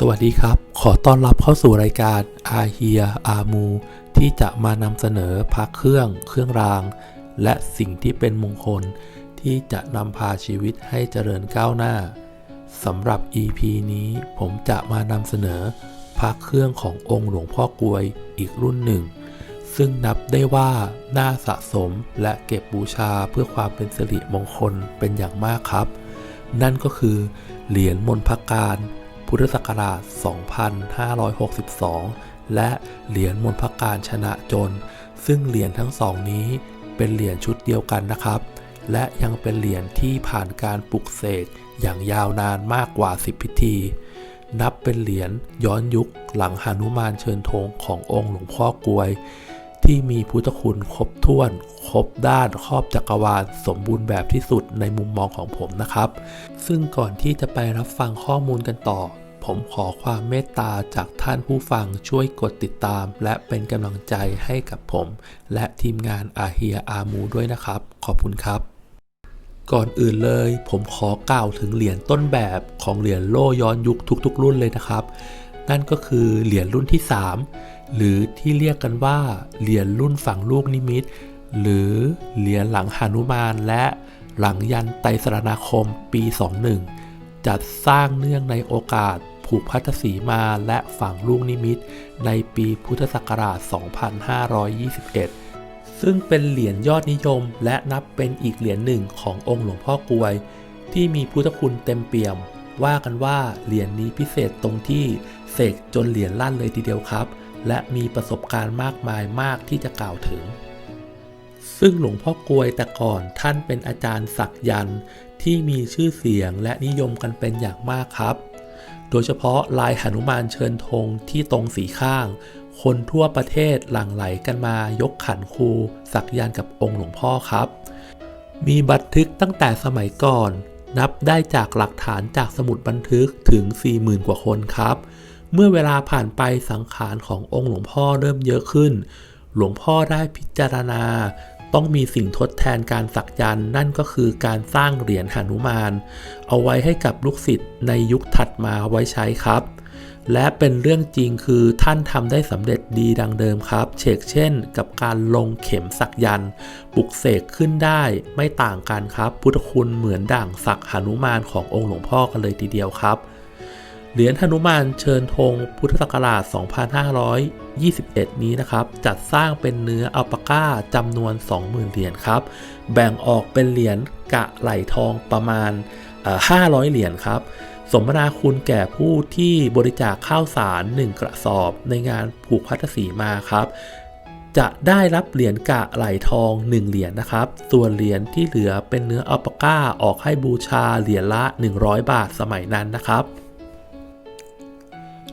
สวัสดีครับ ขอต้อนรับเข้าสู่รายการอาเฮียอามูที่จะมานำเสนอพักเครื่อง เครื่องราง และสิ่งที่เป็นมงคล ที่จะนำพาชีวิตให้เจริญก้าวหน้าสำหรับ EP นี้ผมจะมานำเสนอพักเครื่องขององค์หลวงพ่อกวยอีกรุ่นหนึ่ง ซึ่งนับได้ว่าน่าสะสมและเก็บบูชาเพื่อความเป็นสิริมงคลเป็นอย่างมากครับ นั่นก็คือเหรียญมนพการ พุทธศักราช 2562 และเหรียญมนพการชนะจน ซึ่งเหรียญทั้งสองนี้เป็นเหรียญชุดเดียวกันนะครับ และยังเป็นเหรียญที่ผ่านการปลุกเสกอย่างยาวนานมากกว่า 10 พิธี นับเป็นเหรียญย้อนยุคหลังหานุมานเชิญธงขององค์หลวงพ่อกลวย ที่มีพุทธคุณครบถ้วน ครบด้านครอบจักรวาลสมบูรณ์แบบที่สุดในมุมมองของผมนะครับ ซึ่งก่อนที่จะไปรับฟังข้อมูลกันต่อ ผมขอความเมตตาจากท่านผู้ฟังช่วยกดติดตาม และเป็นกำลังใจให้กับผม และทีมงานอาเฮียอามูด้วยนะครับ ขอบคุณครับ ก่อนอื่นเลย ผมขอกล่าวถึงเหรียญต้นแบบของเหรียญโล่ย้อนยุคทุก ๆ รุ่นเลยนะครับ นั่นก็คือเหรียญรุ่นที่ 3 หรือที่เรียกกันว่าเหรียญรุ่นฝั่งลูกนิมิต หรือเหรียญหลังหานุมานและ หลังยันไตสรณาคมปี 21 จัดสร้างเนื่องในโอกาสผูกพัทสีมาและฝังลูกนิมิต ในปีพุทธศักราช 2521 ซึ่งเป็นเหรียญยอดนิยม และนับเป็นอีกเหรียญหนึ่งขององค์หลวงพ่อกวย ที่มีพุทธคุณเต็มเปี่ยม ว่ากันว่าเหรียญนี้พิเศษตรงที่เสกจนเหรียญลั่นเลยทีเดียวครับ และมีประสบการณ์มากมายมากที่จะกล่าวถึง ซึ่งหลวงพ่อกลวยแต่ก่อนท่านเป็นอาจารย์ศักยันต์ที่มีชื่อเสียงและนิยมกันเป็นอย่างมากครับ โดยเฉพาะลายหนุมานเชิญธงที่ตรงสีข้าง คนทั่วประเทศหลั่งไหลกันมายกขันครูสักยันต์กับองค์หลวงพ่อครับ มีบันทึกตั้งแต่สมัยก่อน นับได้จากหลักฐานจากสมุดบันทึกถึง 40,000 กว่าคนครับ เมื่อเวลาผ่านไปสังขารขององค์หลวงพ่อเริ่มเยอะขึ้น หลวงพ่อได้พิจารณา ต้องมีสิ่งทดแทนการสักยันนั่นก็คือการสร้างเหรียญหนุมาน เอาไว้ให้กับลูกศิษย์ในยุคถัดมาไว้ใช้ครับ และเป็นเรื่องจริงคือท่านทำได้สำเร็จดีดังเดิมครับ เชกเช่น กับการลงเข็มสักยันปลุกเสกขึ้นได้ไม่ต่างกันครับ พุทธคุณเหมือนด่างสักหนุมานขององค์หลวงพ่อกันเลยทีเดียวครับ เหรียญหนุมานเชิญธงพุทธศักราช 2521 นี้นะครับ จัดสร้างเป็นเนื้ออัลปาก้าจำนวน 20,000 เหรียญครับ แบ่งออกเป็นเหรียญกะไหลทองประมาณ 500 เหรียญครับสมนาคุณแก่ผู้ที่บริจาคข้าวสาร 1 กระสอบในงานผูกพัทสีมาครับ จะได้รับเหรียญกะไหลทอง 1 เหรียญนะครับ ส่วนเหรียญที่เหลือเป็นเนื้ออัลปาก้าออกให้บูชาเหรียญละ 100 บาทสมัยนั้นนะครับ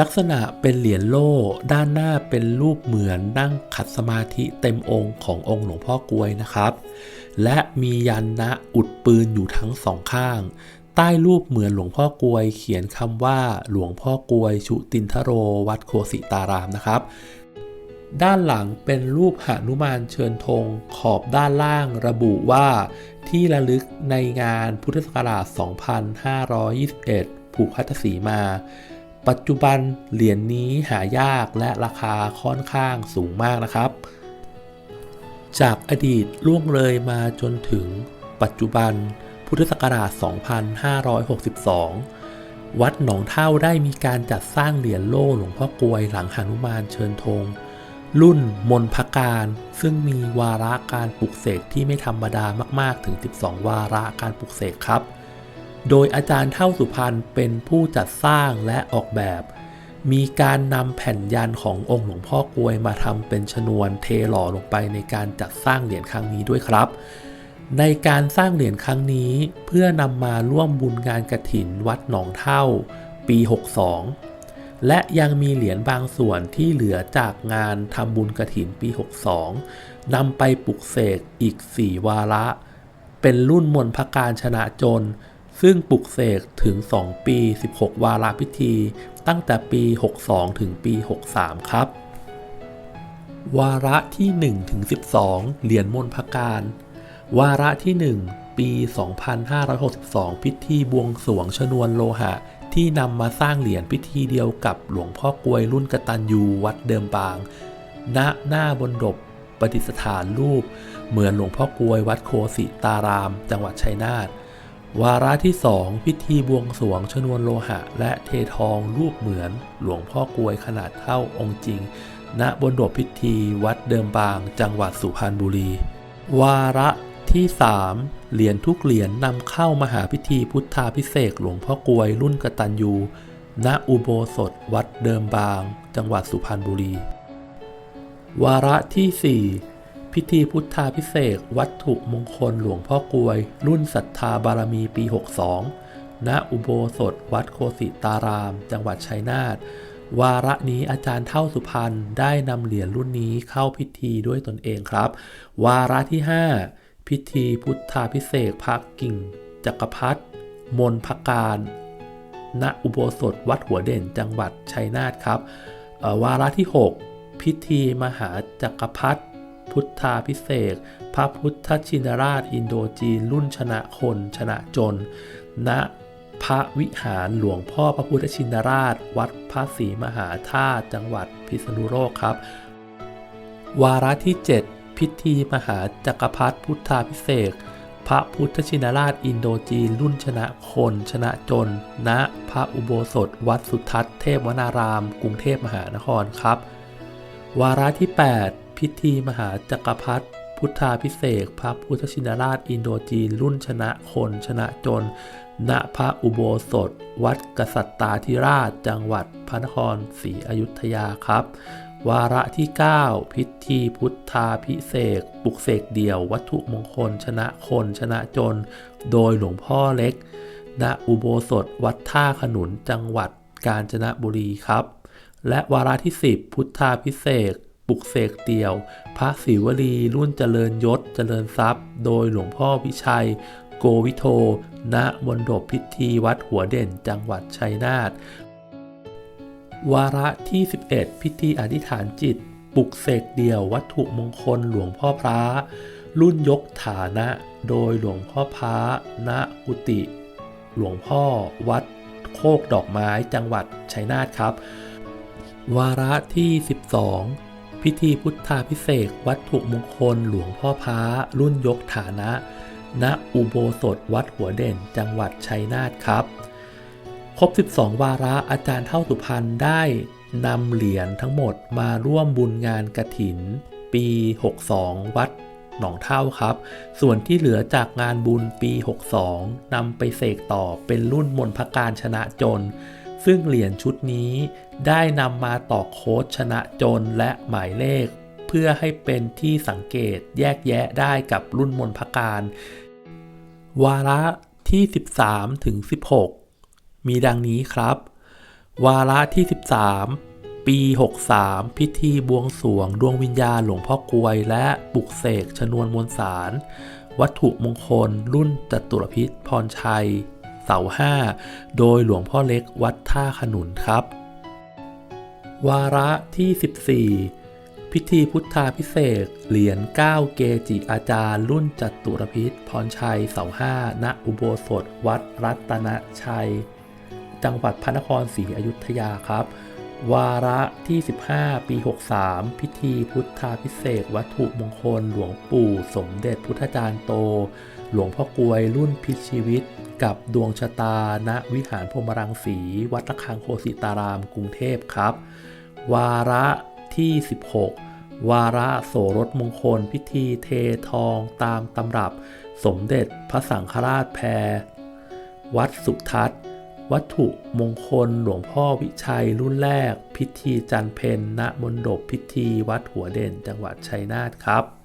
ลักษณะเป็นเหรียญโล่ ด้านหน้าเป็นรูปเหมือนนั่งขัดสมาธิเต็มองค์ขององค์หลวงพ่อกลวยนะครับ และมียันนะอุดปืนอยู่ทั้งสองข้าง ใต้รูปเหมือนหลวงพ่อกลวย เขียนคำว่าหลวงพ่อกลวย ชุตินทโรวัดโคสิตารามนะครับ ด้านหลังเป็นรูปหนุมานเชิญธงขอบด้านล่างระบุว่าที่ระลึกในงานพุทธศักราช 2521 ผูกพัทสีมา ปัจจุบันเหรียญนนี้หายากและราคาค่อนข้างสูงมากนะครับ จากอดีตล่วงเลยมาจนถึงปัจจุบันพุทธศักราช 2562 วัดหนองเท่าได้มีการจัดสร้างเหรียญโล่หลวงพ่อกลวยหลังหนุมานเชิญธงรุ่นมนพการ ซึ่งมีวาระการปลุกเสกที่ไม่ธรรมดามาก ๆ ถึง 12 วาระการปลุกเสกครับ โดยอาจารย์เท่าสุพรรณเป็นผู้จัดสร้างและออกแบบ มีการนำแผ่นยันขององค์หลวงพ่อกลวยมาทำเป็นชนวนเทหล่อลงไปในการจัดสร้างเหรียญครั้งนี้ด้วยครับ ในการสร้างเหรียญครั้งนี้เพื่อนำมาร่วมบุญงานกระถินวัดหนองเท่า ปี 62 และยังมีเหรียญบางส่วนที่เหลือจากงานทำบุญกระถินปี 62นำไปปลุกเสกอีก 4 วาระ เป็นรุ่นมนพการชนะจน ซึ่งปลุกเสกถึง 2 ปี 16 วาระพิธี ตั้งแต่ปี 62 ถึงปี 63 ครับ วาระที่1ถึง12 เหรียญมนพการ วาระที่ 1 ปี 2562 พิธีบวงสวงชนวนโลหะ ที่นำมาสร้างเหรียญพิธีเดียวกับหลวงพ่อกลวยรุ่นกตัญญูวัดเดิมบาง ณ หน้าบนดบประดิษฐานรูป เหมือนหลวงพ่อกลวยวัดโคสิตาราม จังหวัดชัยนาท วาระที่สองพิธีบวงสวงชนวนโลหะ และเททองรูปเหมือน หลวงพ่อกลวยขนาดเท่าองค์จริง ณบนดบพิธีวัดเดิมบาง จังหวัดสุพรรณบุรี วาระที่ 3 เหรียญทุกเหรียญนำเข้ามหาพิธีพุทธาพิเศษหลวงพ่อกลวยรุ่นกตัญญูณอุโบสถวัดเดิมบาง จังหวัดสุพรรณบุรี วาระที่ 4 พิธีพุทธาพิเศษวัตถุมงคลหลวงพ่อกลวย รุ่นศรัทธาบารมีปี 62 ณ อุโบสถวัดโคสิตาราม จังหวัดชัยนาท วาระนี้อาจารย์เท่าสุพรรณได้นำเหรียญรุ่นนี้เข้าพิธีด้วยตนเองครับ วาระที่ 5 พิธีพุทธาพิเศษพระกิ่ง จักรพรรดิมนพการ ณ อุโบสถวัดหัวเด่นจังหวัดชัยนาทครับ วาระที่ 6 พิธีมหาจักรพรรดิ พุทธาพิเศษ พระพุทธชินราชอินโดจีน รุ่นชนะคนชนะจน ณพระวิหารหลวงพ่อพระพุทธชินราช วัดพระศรีมหาธาตุจังหวัดพิษณุโลกครับ วาระที่ 7 พิธีมหาจักรพรรดิพุทธาพิเศษ พระพุทธชินราชอินโดจีน รุ่นชนะคนชนะจน ณพระอุโบสถ วัดสุทัศน์เทพวนาราม กรุงเทพมหานครครับ วาระที่ 8 พิธีมหาจักรพรรดิพุทธาพิเศษพระพุทธชินราชอินโดจีน รุ่นชนะคนชนะจน ณพระอุโบสถ วัดกษัตตาธิราช จังหวัดพระนครศรีอยุธยาครับ วาระที่ 9 พิธีพุทธาพิเศษกปลุกเสกเดี่ยว วัตถุมงคล ชนะคนชนะจน โดยหลวงพ่อเล็ก ณอุโบสถ วัดท่าขนุนจังหวัดกาญจนบุรีครับ และวาระที่ 10 พุทธาพิเศษ ปลุกเสกเดี่ยว พระศิวลีรุ่นเจริญยศเจริญทรัพย์ โดยหลวงพ่อวิชัย โกวิโท ณมณฑปพิธีวัดหัวเด่นจังหวัดชัยนาทวาระที่ 11 พิธีอธิษฐานจิต ปลุกเสกเดี่ยววัตถุมงคลหลวงพ่อพระ รุ่นยกฐานะ โดยหลวงพ่อพระณกุฏิหลวงพ่อวัดโคกดอกไม้จังหวัดชัยนาทครับ วาระที่ 12 พิธีพุทธาพิเศษวัตถุมงคลหลวงพ่อพระรุ่นยกฐานะ ณ อุโบสถวัดหัวเด่น จังหวัดชัยนาทครับ ครบ 12 วาระอาจารย์เท่าสุพรรณได้นำเหรียญทั้งหมดมาร่วมบุญงานกระถิน ปี 62 วัดหนองเท่าครับ ส่วนที่เหลือจากงานบุญปี 62นำไปเสกต่อเป็นรุ่นมนพการชนะจน ซึ่งเหรียญชุดนี้ได้นำมาต่อโค้ดชนะจนและหมายเลข เพื่อให้เป็นที่สังเกตแยกแยะได้กับรุ่นมนพการ วาระที่ 13 ถึง 16 มีดังนี้ครับ วาระที่ 13 ปี 63 พิธีบวงสวงดวงวิญญาณหลวงพ่อกวย และปลุกเสกชนวนมวลสาร วัตถุมงคลรุ่นจตุรพิษพรชัย เสาห้าโดยหลวงพ่อเล็กวัดท่าขนุนครับ วาระที่ 14 พิธีพุทธาพิเศษเหรียญ9เกจิอาจารย์ รุ่นจัตุรพิษพรชัยเสาห้าณอุโบสถวัดรัตนชัย จังหวัดพระนครศรีอยุธยาครับ วาระที่ 15 ปี 63 พิธีพุทธาพิเศษวัตถุมงคลหลวงปู่ สมเด็จพุทธจารย์โต หลวงพ่อกวยรุ่นพิชีวิต กับดวงชะตา ณ วิหารพรมรังสี วัดระฆังโคสิตาราม กรุงเทพครับ วาระที่ 16 วาระโสรถมงคล พิธีเททองตามตำรับ สมเด็จพระสังฆราชแพร วัดสุทัศน์ วัตถุมงคลหลวงพ่อวิชัยรุ่นแรก พิธีจันเพนณมณฑปพิธีวัดหัวเด่นจังหวัดชัยนาทครับ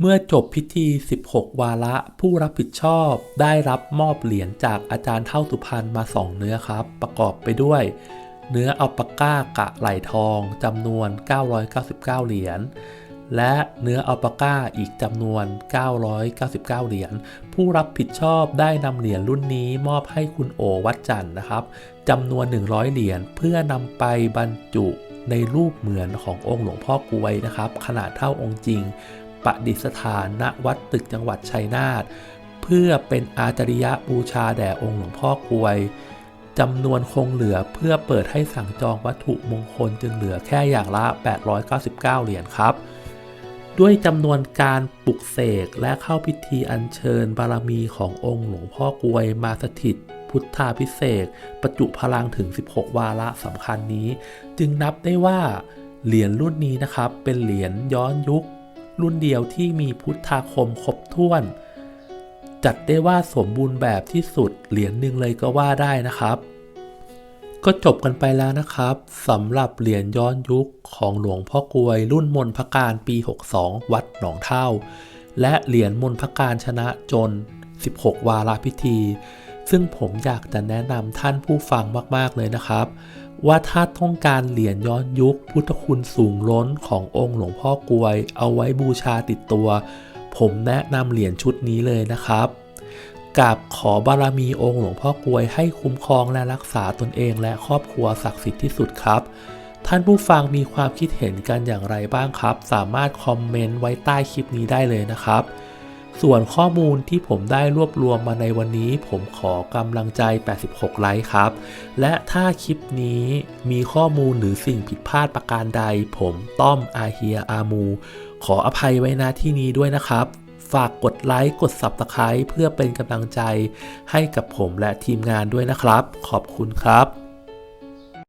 เมื่อจบพิธี 16 วาระผู้รับผิดชอบได้รับมอบเหรียญจากอาจารย์เท่าสุพรรณมา 2 เนื้อครับ ประกอบไปด้วย เนื้ออัลปาก้ากะไหลทองจำนวน 999 เหรียญและเนื้ออัลปาก้าอีกจำนวน 999 เหรียญ ผู้รับผิดชอบได้นำเหรียญรุ่นนี้มอบให้คุณโอวัดจันทร์นะครับจำนวน 100 เหรียญเพื่อนำไปบรรจุในรูปเหมือนขององค์หลวงพ่อกวยนะครับ ขนาดเท่าองค์จริง ประดิษฐานณวัดตึกจังหวัดชัยนาทเพื่อเป็นอาจริยบูชาแด่องค์หลวงพ่อกวยจำนวนคงเหลือเพื่อเปิดให้สั่งจองวัตถุมงคลจึงเหลือแค่อย่างละ 899 เหรียญครับ ด้วยจำนวนการปลุกเสกและเข้าพิธีอัญเชิญบารมีขององค์หลวงพ่อกวยมาสถิต พุทธาพิเศษประจุพลังถึง 16 วาระสำคัญนี้ จึงนับได้ว่า เหรียญรุ่นนี้นะครับเป็นเหรียญย้อนยุค รุ่นเดียวที่มีพุทธาคมครบถ้วน จัดได้ว่าสมบูรณ์แบบที่สุดเหรียญหนึ่งเลยก็ว่าได้นะครับ ก็จบกันไปแล้วนะครับสำหรับเหรียญย้อนยุคของหลวงพ่อกลวย รุ่นมนพการปี 62 วัดหนองเท่า และเหรียญมนพการชนะจน 16 วาระพิธี ซึ่งผมอยากจะแนะนำท่านผู้ฟังมาก ๆ เลยนะครับ ว่าถ้าต้องการเหรียญย้อนยุคพุทธคุณสูงล้นขององค์หลวงพ่อกวย เอาไว้บูชาติดตัว ผมแนะนำเหรียญชุดนี้เลยนะครับกราบขอบารมีองค์หลวงพ่อกวยให้คุ้มครองและรักษาตนเองและครอบครัวศักดิ์สิทธิ์ที่สุดครับ ท่านผู้ฟังมีความคิดเห็นกันอย่างไรบ้างครับ สามารถคอมเมนต์ไว้ใต้คลิปนี้ได้เลยนะครับ ส่วนข้อมูลที่ผมได้รวบรวมมาในวันนี้ ผมขอกำลังใจ 86 ไลค์ครับ และถ้าคลิปนี้มีข้อมูลหรือสิ่งผิดพลาดประการใด ผมต้อมอาเฮียอามู ขออภัยไว้ณที่นี้ด้วยนะครับ ฝากกดไลค์กด Subscribe เพื่อเป็นกำลังใจให้กับผมและทีมงานด้วยนะครับ ขอบคุณครับ